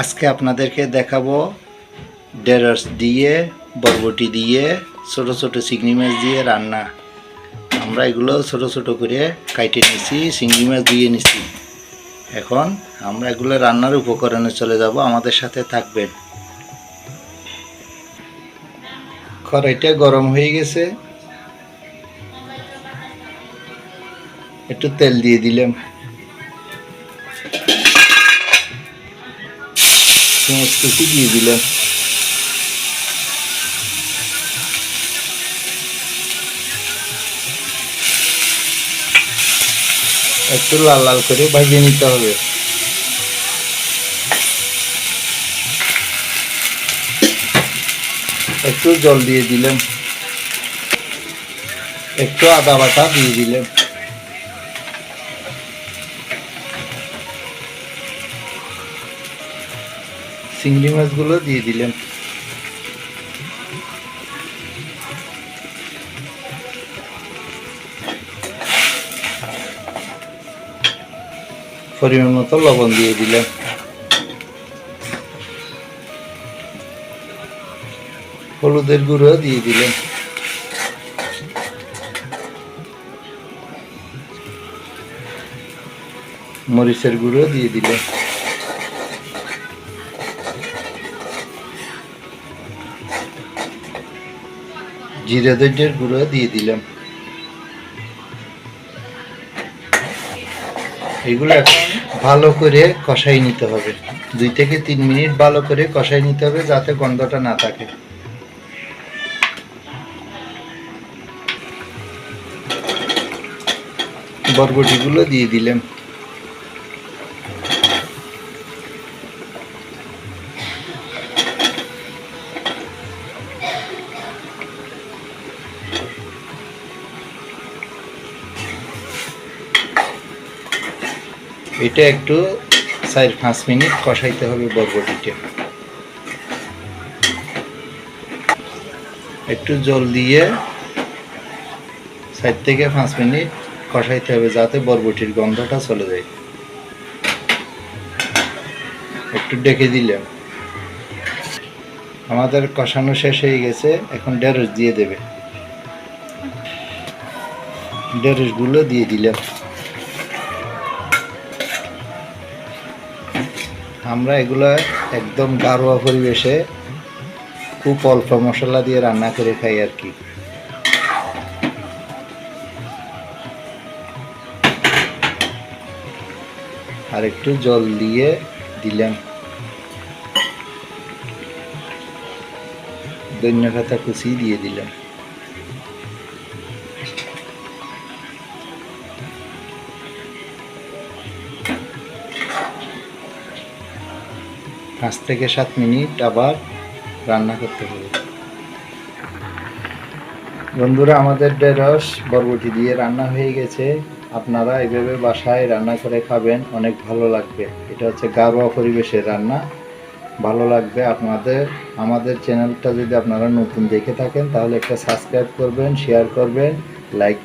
আজকে আপনাদেরকে দেখাবো ডেরার্স দিয়ে, বরবটি দিয়ে, ছোট ছোট চিংড়ি মাছ দিয়ে রান্না। আমরা এগুলো ছোট ছোট করে কাইটে নিছি, চিংড়ি মাছ দিয়ে নিছি। এখন আমরা এগুলো রান্নার উপকরণে চলে যাব, আমাদের সাথে থাকবেন। কড়াইটা গরম হয়ে গেছে। একটু তেল দিয়ে দিলাম। কুচি দিয়ে দিলাম একটু লাল লাল করে ভাজিয়ে নিতে হবে একটু জল দিয়ে দিলাম একটু আদা বাটা দিয়ে দিলাম চিংড়ি মাছগুলো দিয়ে দিলাম। পরিমাণ মতো লবণ দিয়ে দিলাম। হলুদের গুঁড়ো দিয়ে দিলাম। মরিচের গুঁড়ো দিয়ে দিলাম। জিরে দইয়ের গুঁড়ো দিয়ে দিলাম। এগুলো ভালো করে কষাই নিতে হবে। দুই থেকে তিন মিনিট ভালো করে কষাই নিতে হবে যাতে গন্ধটা না থাকে। বরবটিগুলো দিয়ে দিলাম। এটা একটু চার পাঁচ মিনিট কষাইতে হবে বরবটিটা একটু জল দিয়ে চার থেকে পাঁচ মিনিট কষাইতে হবে যাতে বরবটির গন্ধটা চলে যায়। একটু ডেকে দিলাম। আমাদের কষানো শেষ হয়ে গেছে, এখন ঢেঁড়স দিয়ে দেবে। ঢেঁড়সগুলো দিয়ে দিলাম। আমরা এগুলো একদম গারোয়া পরিবেশে খুব অল্প মশলা দিয়ে রান্না করে খাই আর কি। আর একটু জল দিয়ে দিলাম। ধন্য পাতা কুচি দিয়ে দিলাম। পাঁচ থেকে সাত মিনিট আবার রান্না করতে হবে। বন্ধুরা, আমাদের ঢেঁড়স বরবটি দিয়ে রান্না হয়ে গেছে। আপনারা এইভাবে বাসায় রান্না করে খাবেন, অনেক ভালো লাগবে। এটা হচ্ছে গারোয়া পরিবেশের রান্না। ভালো লাগবে আপনাদের। আমাদের চ্যানেলটা যদি আপনারা নতুন দেখে থাকেন, তাহলে একটা সাবস্ক্রাইব করবেন, শেয়ার করবেন, লাইক